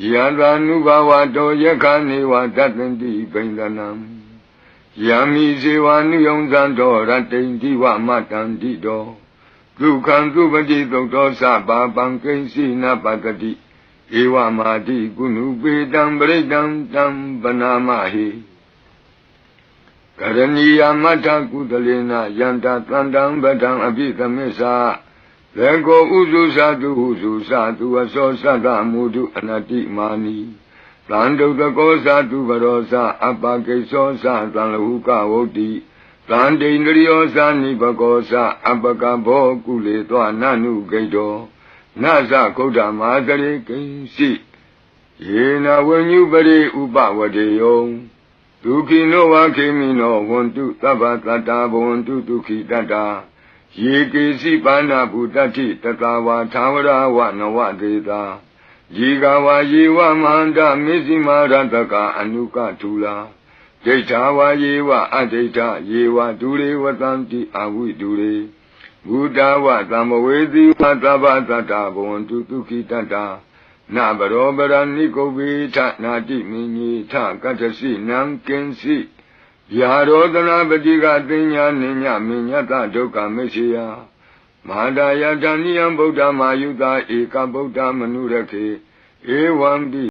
ယသာနုဘဝတောယခနေဝတတ္တန္တိပိန္ဒနံယမိဇေဝနုယုံဇံတော်ရတ္တိန္တိဝမတန္တိတောဒုက္ခံသုပတိသုတ်တော်သဘာပံကိဉ္စီနပတ္တိဧဝမာတိကုဏုပေတံပရိတံတံပနာမဟိကရဏီယမတ္ထကုသလေနယန္တတန္တံပဒံအပိသမစ္ဆာ လေကိုဥစုသတုဟုစုသတုအစောသတ္တမုဒုအနတိမာနီသံဒုတကောသတုဘရောသအပကိသောသသံလဟုကဝုတ်တိသံဒိန္ဒရိယောသနိဘကောသအပကဘောကုလေသောနနုဂိတောနသကုဋ္ဌမာသရေကိဉ္စီယေနဝဉ္ညုပရိဥပဝတေယောဒုခိနောဝခေမိနောဝန္တုသဗ္ဗတတ္တာဘဝန္တုဒုခိတတ္တာ ယေကေစီပါဏဗုတ္တိတတဝါသာဝရဝနဝတေတာယေကဝါယေဝမန္တမေဇိမာရတကအနုကထူလာဒိဋ္ဌာဝါယေဝအဒိဋ္ဌယေဝဒုရေဝတံတိအဝိဒုရေဘုဒ္ဓဝသမ္မဝေတိဝသဗ္ဗတတ္တာဘဝန္တုဒုခိတတ္တာနဘရောပရဏိကုဗေထနာတိမင်းကြီးထကတ္တစီနံကင်စီ ယာရောဒနာပတိကတင်ညာနိညာမညတဒုက္ခမရှိယမဟာဒယတဏိယံဗုဒ္ဓမာယုတာဧကဗုဒ္ဓမနုရခေဧဝံတိ